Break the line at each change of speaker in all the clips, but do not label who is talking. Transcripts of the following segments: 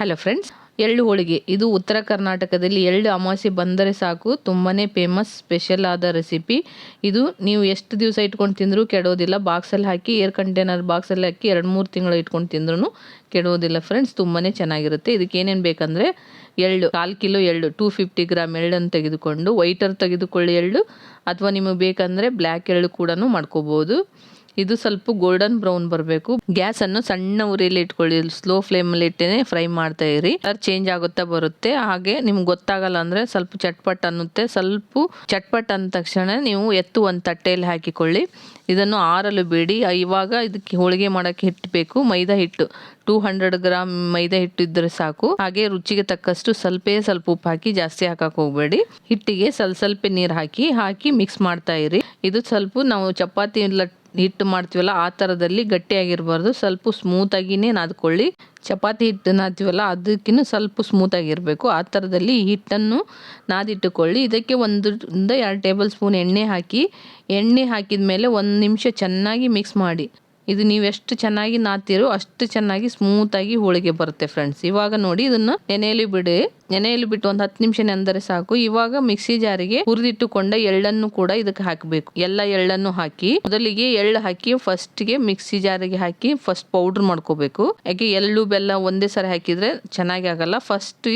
Hello friends ಎಳ್ಳು ಹೋಳಿಗೆ. ಇದು ಉತ್ತರ ಕರ್ನಾಟಕದಲ್ಲಿ ಎಳ್ಳು ಅಮಾವಾಸ್ಯೆ ಬಂದರೆ ಸಾಕು. ತುಂಬಾ ಫೇಮಸ್ ಸ್ಪೆಷಲ್ ಆದ ರೆಸಿಪಿ ಇದು ನೀವು ಎಷ್ಟು ದಿವಸ ಇಟ್ಕೊಂಡು ತಿಂದರೂ ಕೆಡೋದಿಲ್ಲ. ಬಾಕ್ಸಲ್ಲಿ ಹಾಕಿ ಏರ್ ಕಂಟೈನರ್ ಬಾಕ್ಸಲ್ಲಿ ಹಾಕಿ ಎರಡು ಮೂರು ತಿಂಗಳು ಇಟ್ಕೊಂಡು ತಿಂದ್ರೂ ಕೆಡೋದಿಲ್ಲ ಫ್ರೆಂಡ್ಸ್ ತುಂಬಾ ಚೆನ್ನಾಗಿರುತ್ತೆ. ಇದಕ್ಕೆ ಏನೇನು ಬೇಕಂದರೆ ಎಳ್ಳು, ಕಾಲು ಕಿಲೋ ಎಳ್ಳು ಟೂ ಫಿಫ್ಟಿ ಗ್ರಾಮ್ ಎಳ್ಳನ್ನು ತೆಗೆದುಕೊಂಡು ವೈಟರ್ ತೆಗೆದುಕೊಳ್ಳಿ ಎಳ್ಳು, ಅಥವಾ ನಿಮಗೆ ಬೇಕಂದರೆ ಬ್ಲ್ಯಾಕ್ ಎಳ್ಳು ಕೂಡ ಮಾಡ್ಕೋಬೋದು. ಇದು ಸ್ವಲ್ಪ ಗೋಲ್ಡನ್ ಬ್ರೌನ್ ಬರಬೇಕು. ಗ್ಯಾಸ್ ಅನ್ನು ಸಣ್ಣ ಉರಿಯಲ್ಲಿ ಇಟ್ಕೊಳ್ಳಿ. ಸ್ಲೋ ಫ್ಲೇಮಲ್ಲಿ ಇಟ್ಟೇನೆ. ಫ್ರೈ ಮಾಡ್ತಾ ಇರಿ. ಕಲರ್ ಚೇಂಜ್ ಆಗುತ್ತಾ ಬರುತ್ತೆ. ಹಾಗೆ ನಿಮ್ಗೆ ಗೊತ್ತಾಗಲ್ಲ ಅಂದ್ರೆ ಸ್ವಲ್ಪ ಚಟ್ಪಟ್ ಅನ್ನುತ್ತೆ. ಸ್ವಲ್ಪ ಚಟ್ಪಟ್ ಅಂದ ತಕ್ಷಣ ನೀವು ಎತ್ತು ಒಂದು ತಟ್ಟೆಯಲ್ಲಿ ಹಾಕಿಕೊಳ್ಳಿ. ಇದನ್ನು ಆರಲು ಬೇಡಿ. ಇವಾಗ ಇದಕ್ಕೆ ಹೋಳಿಗೆ ಮಾಡೋಕ್ಕೆ ಹಿಟ್ಟು ಬೇಕು. ಮೈದಾ ಹಿಟ್ಟು. ಟೂ ಹಂಡ್ರೆಡ್ ಗ್ರಾಮ್ ಮೈದಾ ಹಿಟ್ಟು ಇದ್ರೆ ಸಾಕು. ಹಾಗೆ ರುಚಿಗೆ ತಕ್ಕಷ್ಟು ಸ್ವಲ್ಪೇ ಸ್ವಲ್ಪ ಉಪ್ಪು ಹಾಕಿ ಜಾಸ್ತಿ ಹಾಕಕ್ಕೆ ಹೋಗಬೇಡಿ. ಹಿಟ್ಟಿಗೆ ಸ್ವಲ್ಪ ಸ್ವಲ್ಪ ನೀರು ಹಾಕಿ ಹಾಕಿ ಮಿಕ್ಸ್ ಮಾಡ್ತಾ ಇರಿ. ಇದು ಸ್ವಲ್ಪ ನಾವು ಚಪಾತಿ ಲಟ್ ಹಿಟ್ಟು ಮಾಡ್ತೀವಲ್ಲ, ಆ ಥರದಲ್ಲಿ ಗಟ್ಟಿಯಾಗಿರಬಾರ್ದು. ಸ್ವಲ್ಪ ಸ್ಮೂತಾಗಿಯೇ ನಾದ್ಕೊಳ್ಳಿ. ಚಪಾತಿ ಹಿಟ್ಟು ನಾದ್ತೀವಲ್ಲ ಅದಕ್ಕಿಂತ ಸ್ವಲ್ಪ ಸ್ಮೂತಾಗಿರಬೇಕು. ಆ ಥರದಲ್ಲಿ ಹಿಟ್ಟನ್ನು ನಾದಿಟ್ಟುಕೊಳ್ಳಿ. ಇದಕ್ಕೆ ಒಂದು ಎರಡು ಟೇಬಲ್ ಸ್ಪೂನ್ ಎಣ್ಣೆ ಹಾಕಿ, ಎಣ್ಣೆ ಹಾಕಿದ ಮೇಲೆ ಒಂದು ನಿಮಿಷ ಚೆನ್ನಾಗಿ ಮಿಕ್ಸ್ ಮಾಡಿ. ಇದು ನೀವು ಎಷ್ಟು ಚೆನ್ನಾಗಿ ನಾತಿರೋ ಅಷ್ಟು ಚೆನ್ನಾಗಿ ಸ್ಮೂತಾಗಿ ಹೋಳಿಗೆ ಬರುತ್ತೆ ಫ್ರೆಂಡ್ಸ್ ಇವಾಗ ನೋಡಿ ಇದನ್ನು ನೆನೆಯಲ್ಲಿ ಬಿಡಿ. ನೆನೆಯಲ್ಲಿ ಬಿಟ್ಟು ಒಂದು ಹತ್ತು ನಿಮಿಷ ನೆಂದರೆ ಸಾಕು. ಇವಾಗ ಮಿಕ್ಸಿ ಜಾರಿಗೆ ಹುರಿದಿಟ್ಟುಕೊಂಡ ಎಳ್ಳನ್ನು ಕೂಡ ಇದಕ್ಕೆ ಹಾಕಬೇಕು. ಎಲ್ಲ ಎಳ್ಳನ್ನು ಹಾಕಿ, ಮೊದಲಿಗೆ ಎಳ್ಳು ಹಾಕಿ ಫಸ್ಟ್ಗೆ ಮಿಕ್ಸಿ ಜಾರಿಗೆ ಹಾಕಿ ಫಸ್ಟ್ ಪೌಡರ್ ಮಾಡ್ಕೋಬೇಕು. ಯಾಕೆ ಎಳ್ಳು, ಬೆಲ್ಲ ಒಂದೇ ಸರಿ ಹಾಕಿದ್ರೆ ಚೆನ್ನಾಗಿ ಆಗಲ್ಲ. ಫಸ್ಟ್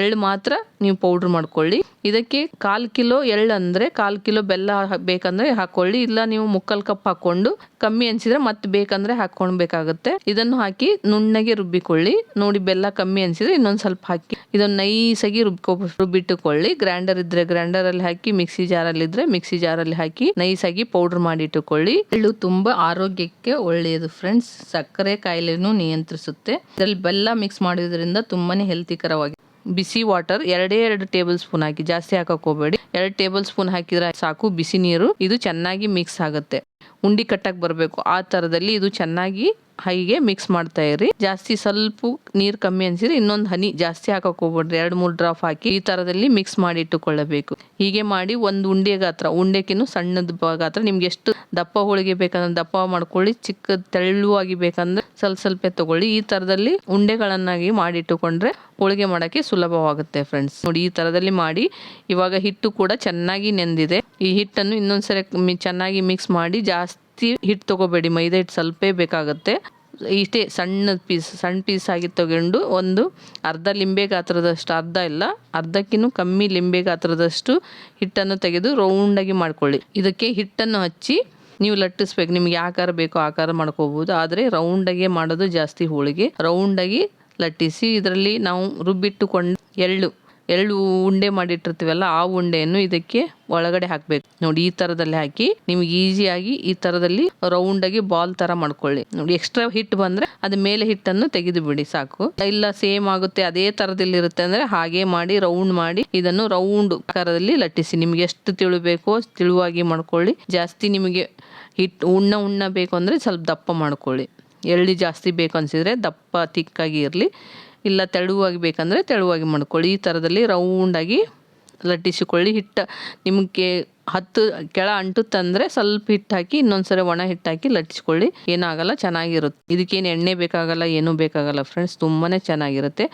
ಎಳ್ಳು ಮಾತ್ರ ನೀವು ಪೌಡರ್ ಮಾಡ್ಕೊಳ್ಳಿ. ಇದಕ್ಕೆ ಕಾಲು ಕಿಲೋ ಎಳ್ಳು ಅಂದ್ರೆ ಕಾಲ್ ಕಿಲೋ ಬೆಲ್ಲ ಬೇಕಂದ್ರೆ ಹಾಕೊಳ್ಳಿ. ಇಲ್ಲ ನೀವು ಮುಕ್ಕಲ್ ಕಪ್ ಹಾಕೊಂಡು ಕಮ್ಮಿ ಅನ್ಸಿದ್ರೆ ಮತ್ತೆ ಬೇಕಂದ್ರೆ ಹಾಕ್ಕೊಳ್ಬೇಕಾಗುತ್ತೆ ಇದನ್ನು ಹಾಕಿ ನುಣ್ಣಗೆ ರುಬ್ಬಿಕೊಳ್ಳಿ. ನೋಡಿ ಬೆಲ್ಲ ಕಮ್ಮಿ ಅನ್ಸಿದ್ರೆ ಇನ್ನೊಂದು ಸ್ವಲ್ಪ ಹಾಕಿ. ಇದನ್ನು ನೈಸಾಗಿ ರುಬ್ಕೊ ರುಬ್ಬಿಟ್ಟುಕೊಳ್ಳಿ. ಗ್ರೈಂಡರ್ ಇದ್ರೆ ಗ್ರೈಂಡರ್ ಅಲ್ಲಿ ಹಾಕಿ, ಮಿಕ್ಸಿ ಜಾರಲ್ಲಿ ಇದ್ರೆ ಮಿಕ್ಸಿ ಜಾರಲ್ಲಿ ಹಾಕಿ ನೈಸಾಗಿ ಪೌಡರ್ ಮಾಡಿ ಇಟ್ಟುಕೊಳ್ಳಿ ಎಳ್ಳು ತುಂಬಾ ಆರೋಗ್ಯಕ್ಕೆ ಒಳ್ಳೆಯದು ಫ್ರೆಂಡ್ಸ್. ಸಕ್ಕರೆ ಕಾಯಿಲೆನೂ ನಿಯಂತ್ರಿಸುತ್ತೆ. ಇದರಲ್ಲಿ ಬೆಲ್ಲ ಮಿಕ್ಸ್ ಮಾಡೋದ್ರಿಂದ ತುಂಬಾನೇ ಹೆಲ್ತಿಕರವಾಗಿ ಬಿಸಿ ವಾಟರ್ ಎರಡೇ ಎರಡು ಟೇಬಲ್ ಸ್ಪೂನ್ ಹಾಕಿ, ಜಾಸ್ತಿ ಹಾಕಕ್ ಹೋಗಬೇಡಿ. ಎರಡು ಟೇಬಲ್ ಸ್ಪೂನ್ ಹಾಕಿದ್ರೆ ಸಾಕು, ಬಿಸಿ ನೀರು, ಇದು ಚೆನ್ನಾಗಿ ಮಿಕ್ಸ್ ಆಗುತ್ತೆ. ಉಂಡಿ ಕಟ್ಟಕ್ಕೆ ಬರಬೇಕು. ಆ ತರದಲ್ಲಿ ಇದು ಚೆನ್ನಾಗಿ ಹೈಗೆ ಮಿಕ್ಸ್ ಮಾಡ್ತಾ ಇರಿ. ಜಾಸ್ತಿ ಸ್ವಲ್ಪ ನೀರ್ ಕಮ್ಮಿ ಅನ್ಸಿದ್ರೆ ಇನ್ನೊಂದು ಹನಿ ಜಾಸ್ತಿ ಹಾಕಕ್ ಹೋಗ್ಬೇಡ್ರಿ. ಎರಡು, ಮೂರು ಡ್ರಾಪ್ ಹಾಕಿ ಈ ತರದಲ್ಲಿ ಮಿಕ್ಸ್ ಮಾಡಿ ಇಟ್ಟುಕೊಳ್ಳಬೇಕು. ಹೀಗೆ ಮಾಡಿ ಒಂದು ಉಂಡೆ ಗಾತ್ರ, ಉಂಡೆಕಿನ್ನು ಸಣ್ಣದ ಗಾತ್ರ. ನಿಮ್ಗೆ ಎಷ್ಟು ದಪ್ಪ ಹೋಳಿಗೆ ಬೇಕಂದ್ರೆ ದಪ್ಪ ಮಾಡ್ಕೊಳ್ಳಿ ಚಿಕ್ಕ ತೆಳ್ಳುವಾಗಿ ಬೇಕಂದ್ರೆ ಸ್ವಲ್ಪ ಸ್ವಲ್ಪ ತಗೊಳ್ಳಿ. ಈ ತರದಲ್ಲಿ ಉಂಡೆಗಳನ್ನಾಗಿ ಮಾಡಿ ಇಟ್ಟುಕೊಂಡ್ರೆ ಹೋಳಿಗೆ ಮಾಡೋಕ್ಕೆ ಸುಲಭವಾಗುತ್ತೆ ಫ್ರೆಂಡ್ಸ್ ನೋಡಿ, ಈ ತರದಲ್ಲಿ ಮಾಡಿ ಇವಾಗ ಹಿಟ್ಟು ಕೂಡ ಚೆನ್ನಾಗಿ ನೆಂದಿದೆ. ಈ ಹಿಟ್ಟನ್ನು ಇನ್ನೊಂದ್ಸರಿ ಚೆನ್ನಾಗಿ ಮಿಕ್ಸ್ ಮಾಡಿ ಜಾಸ್ತಿ ಹಿಟ್ಟು ತಗೋಬೇಡಿ, ಮೈದಾ ಹಿಟ್ಟು ಸ್ವಲ್ಪೇ ಬೇಕಾಗುತ್ತೆ. ಇಷ್ಟೇ ಸಣ್ಣ ಪೀಸ್ ಸಣ್ಣ ಪೀಸ್ ಆಗಿ ತಗೊಂಡು ಒಂದು ಅರ್ಧ ಲಿಂಬೆ ಗಾತ್ರದಷ್ಟು, ಅರ್ಧ ಇಲ್ಲ ಅರ್ಧಕ್ಕಿಂತ ಕಮ್ಮಿ ಲಿಂಬೆ ಗಾತ್ರದಷ್ಟು ಹಿಟ್ಟನ್ನು ತೆಗೆದು ರೌಂಡಾಗಿ ಮಾಡ್ಕೊಳ್ಳಿ. ಇದಕ್ಕೆ ಹಿಟ್ಟನ್ನು ಹಚ್ಚಿ ನೀವು ಲಟ್ಟಿಸ್ಬೇಕು, ನಿಮ್ಗೆ ಆಕಾರ ಬೇಕೋ ಆಕಾರ ಮಾಡ್ಕೋಬಹುದು ಆದರೆ ರೌಂಡಾಗೆ ಮಾಡೋದು ಜಾಸ್ತಿ ಹೋಳಿಗೆ. ರೌಂಡಾಗಿ ಲಟ್ಟಿಸಿ, ಇದರಲ್ಲಿ ನಾವು ರುಬ್ಬಿಟ್ಟುಕೊಂಡು ಎಳ್ಳು ಎಳ್ಳು ಉಂಡೆ ಮಾಡಿಟ್ಟಿರ್ತೀವಲ್ಲ, ಆ ಉಂಡೆಯನ್ನು ಇದಕ್ಕೆ ಒಳಗಡೆ ಹಾಕ್ಬೇಕು. ನೋಡಿ, ಈ ತರದಲ್ಲಿ ಹಾಕಿ, ನಿಮ್ಗೆ ಈಸಿಯಾಗಿ ಈ ತರದಲ್ಲಿ ರೌಂಡ್ ಆಗಿ ಬಾಲ್ ತರ ಮಾಡ್ಕೊಳ್ಳಿ. ನೋಡಿ ಎಕ್ಸ್ಟ್ರಾ ಹಿಟ್ ಬಂದ್ರೆ ಅದ ಮೇಲೆ ಹಿಟ್ಟನ್ನು ತೆಗೆದು ಬಿಡಿ ಸಾಕು. ಇಲ್ಲ ಸೇಮ್ ಆಗುತ್ತೆ, ಅದೇ ತರದಲ್ಲಿ ಇರುತ್ತೆ ಅಂದ್ರೆ ಹಾಗೆ ಮಾಡಿ ರೌಂಡ್ ಮಾಡಿ, ಇದನ್ನು ರೌಂಡ್ ಆಕಾರದಲ್ಲಿ ಲಟ್ಟಿಸಿ. ನಿಮ್ಗೆ ಎಷ್ಟು ತಿಳು ಬೇಕೋ ತಿಳುವಾಗಿ ಮಾಡ್ಕೊಳ್ಳಿ. ಜಾಸ್ತಿ ನಿಮಗೆ ಹಿಟ್ಟು ಉಣ್ಣ ಉಣ್ಣ ಬೇಕು ಅಂದ್ರೆ ಸ್ವಲ್ಪ ದಪ್ಪ ಮಾಡ್ಕೊಳ್ಳಿ. ಎಳ್ಳಿ ಜಾಸ್ತಿ ಬೇಕು ಅನ್ಸಿದ್ರೆ ದಪ್ಪ, ತಿಕ್ಕಾಗಿ ಇರಲಿ. ಇಲ್ಲ ತೆಳುವಾಗಿ ಬೇಕಂದರೆ ತೆಳುವಾಗಿ ಮಾಡ್ಕೊಳ್ಳಿ. ಈ ಥರದಲ್ಲಿ ರೌಂಡಾಗಿ ಲಟ್ಟಿಸಿಕೊಳ್ಳಿ. ಹಿಟ್ಟು ನಿಮಗೆ ಹತ್ತು ಕೆಳ ಅಂಟುತ್ತಂದರೆ ಸ್ವಲ್ಪ ಹಿಟ್ಟು ಹಾಕಿ, ಇನ್ನೊಂದ್ಸರಿ ಒಣ ಹಿಟ್ಟು ಹಾಕಿ ಲಟ್ಟಿಸ್ಕೊಳ್ಳಿ. ಏನಾಗಲ್ಲ, ಚೆನ್ನಾಗಿರುತ್ತೆ. ಇದಕ್ಕೇನು ಎಣ್ಣೆ ಬೇಕಾಗಲ್ಲ, ಏನೂ ಬೇಕಾಗಲ್ಲ ಫ್ರೆಂಡ್ಸ್ ತುಂಬಾ ಚೆನ್ನಾಗಿರುತ್ತೆ.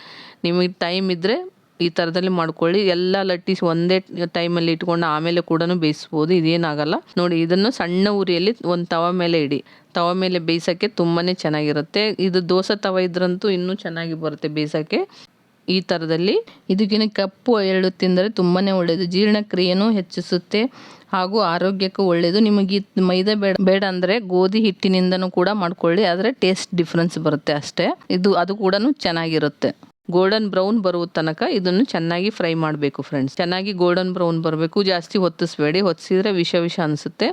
ನಿಮಗೆ ಟೈಮ್ ಇದ್ದರೆ ಈ ಥರದಲ್ಲಿ ಮಾಡ್ಕೊಳ್ಳಿ. ಎಲ್ಲ ಲಟ್ಟಿಸಿ ಒಂದೇ ಟೈಮಲ್ಲಿ ಇಟ್ಕೊಂಡು ಆಮೇಲೆ ಕೂಡ ಬೇಯಿಸ್ಬೋದು. ಇದೇನಾಗಲ್ಲ. ನೋಡಿ, ಇದನ್ನು ಸಣ್ಣ ಉರಿಯಲ್ಲಿ ಒಂದು ತವ ಮೇಲೆ ಇಡಿ. ತವ ಮೇಲೆ ಬೇಯಿಸೋಕ್ಕೆ ತುಂಬಾ ಚೆನ್ನಾಗಿರುತ್ತೆ. ಇದು ದೋಸೆ ತವ ಇದ್ರಂತೂ ಇನ್ನೂ ಚೆನ್ನಾಗಿ ಬರುತ್ತೆ ಬೇಯಿಸೋಕ್ಕೆ. ಈ ಥರದಲ್ಲಿ ಇದಕ್ಕಿನ ಕಪ್ಪು ಎರಡು ತಿಂದರೆ ತುಂಬಾ ಒಳ್ಳೆಯದು ಜೀರ್ಣಕ್ರಿಯೆನೂ ಹೆಚ್ಚಿಸುತ್ತೆ ಹಾಗೂ ಆರೋಗ್ಯಕ್ಕೂ ಒಳ್ಳೆಯದು ನಿಮಗೆ ಮೈದಾ ಬೇಡ ಬೇಡ ಅಂದರೆ ಗೋಧಿ ಹಿಟ್ಟಿನಿಂದನೂ ಕೂಡ ಮಾಡ್ಕೊಳ್ಳಿ. ಆದರೆ ಟೇಸ್ಟ್ ಡಿಫ್ರೆನ್ಸ್ ಬರುತ್ತೆ ಅಷ್ಟೇ. ಇದು, ಅದು ಕೂಡ ಚೆನ್ನಾಗಿರುತ್ತೆ. ಗೋಲ್ಡನ್ ಬ್ರೌನ್ ಬರುವ ತನಕ ಇದನ್ನು ಚೆನ್ನಾಗಿ ಫ್ರೈ ಮಾಡಬೇಕು ಫ್ರೆಂಡ್ಸ್ ಚೆನ್ನಾಗಿ ಗೋಲ್ಡನ್ ಬ್ರೌನ್ ಬರಬೇಕು. ಜಾಸ್ತಿ ಹೊತ್ತಿಸ್ಬೇಡಿ. ಹೊತ್ತಿಸಿದ್ರೆ ವಿಷ ವಿಷ ಅನಿಸುತ್ತೆ.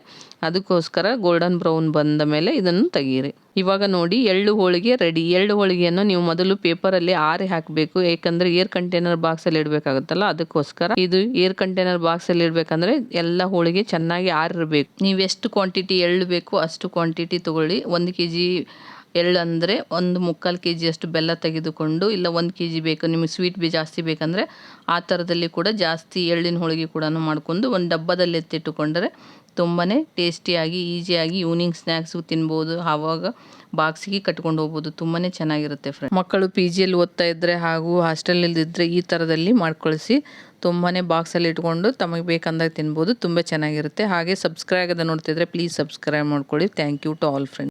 ಅದಕ್ಕೋಸ್ಕರ ಗೋಲ್ಡನ್ ಬ್ರೌನ್ ಬಂದ ಮೇಲೆ ಇದನ್ನು ತೆಗೀರಿ. ಇವಾಗ ನೋಡಿ ಎಳ್ಳು ಹೋಳಿಗೆ ರೆಡಿ ಎಳ್ಳು ಹೋಳಿಗೆಯನ್ನು ನೀವು ಮೊದಲು ಪೇಪರಲ್ಲಿ ಆರಿ ಹಾಕಬೇಕು. ಏಕೆಂದರೆ ಏರ್ ಕಂಟೈನರ್ ಬಾಕ್ಸಲ್ಲಿ ಇಡಬೇಕಾಗುತ್ತಲ್ಲ, ಅದಕ್ಕೋಸ್ಕರ ಇದು ಏರ್ ಕಂಟೈನರ್ ಬಾಕ್ಸಲ್ಲಿ ಇಡಬೇಕಂದ್ರೆ ಎಲ್ಲ ಹೋಳಿಗೆ ಚೆನ್ನಾಗಿ ಆರಿರಬೇಕು. ನೀವು ಎಷ್ಟು ಕ್ವಾಂಟಿಟಿ ಎಳ್ಳು ಬೇಕು ಅಷ್ಟು ಕ್ವಾಂಟಿಟಿ ತಗೊಳ್ಳಿ. ಒಂದು ಕೆ ಜಿ ಎಳ್ಳು ಅಂದರೆ ಒಂದು ಮುಕ್ಕಾಲು ಕೆ ಜಿಯಷ್ಟು ಬೆಲ್ಲ ತೆಗೆದುಕೊಂಡು, ಇಲ್ಲ ಒಂದು ಕೆ ಜಿ ಬೇಕು, ನಿಮಗೆ ಸ್ವೀಟ್ ಬಿ ಜಾಸ್ತಿ ಬೇಕಂದರೆ ಆ ಥರದಲ್ಲಿ ಕೂಡ ಜಾಸ್ತಿ ಎಳ್ಳಿನ ಹೋಳಿಗೆ ಕೂಡ ಮಾಡ್ಕೊಂಡು ಒಂದು ಡಬ್ಬದಲ್ಲಿ ಎತ್ತಿಟ್ಟುಕೊಂಡರೆ ತುಂಬಾ ಟೇಸ್ಟಿಯಾಗಿ, ಈಸಿಯಾಗಿ ಈವ್ನಿಂಗ್ ಸ್ನ್ಯಾಕ್ಸು ತಿನ್ಬೋದು. ಆವಾಗ ಬಾಕ್ಸಿಗೆ ಕಟ್ಕೊಂಡು ಹೋಗ್ಬೋದು. ತುಂಬಾ ಚೆನ್ನಾಗಿರುತ್ತೆ ಫ್ರೆಂಡ್ ಮಕ್ಕಳು ಪಿ ಜಿಯಲ್ಲಿ ಓದ್ತಾ ಇದ್ದರೆ ಹಾಗೂ ಹಾಸ್ಟೆಲಲ್ಲಿ ಇದ್ದರೆ ಈ ಥರದಲ್ಲಿ ಮಾಡ್ಕೊಳಿಸಿ ತುಂಬಾ ಬಾಕ್ಸಲ್ಲಿ ಇಟ್ಕೊಂಡು ತಮಗೆ ಬೇಕಂದಾಗ ತಿನ್ಬೋದು. ತುಂಬ ಚೆನ್ನಾಗಿರುತ್ತೆ. ಹಾಗೆ ಸಬ್ಸ್ಕ್ರೈಬ್ ಆಗದೆ ನೋಡ್ತಿದ್ರೆ ಪ್ಲೀಸ್ ಸಬ್ಸ್ಕ್ರೈಬ್ ಮಾಡ್ಕೊಳ್ಳಿ. Thank you to all friends